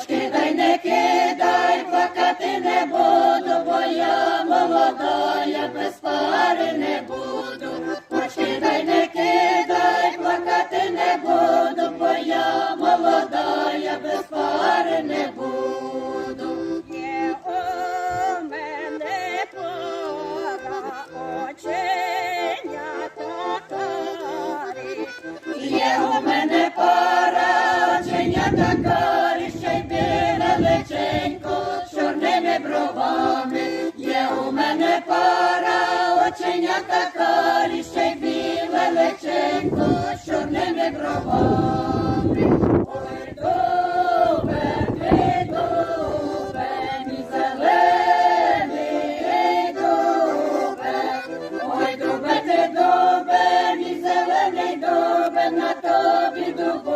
Хоч кидай, не кидай, плакати не буду, бо я молода, я без пари не буду. Хоч кидай, не кидай, плакати не буду, бо я молода, я без пари не буду. Є у мене пора очення оченята карі, ще біле личенько, з чорними бровами. Ой, добре, ти добре. Ой, добре, ти добре, мій зелений добре, на тобі два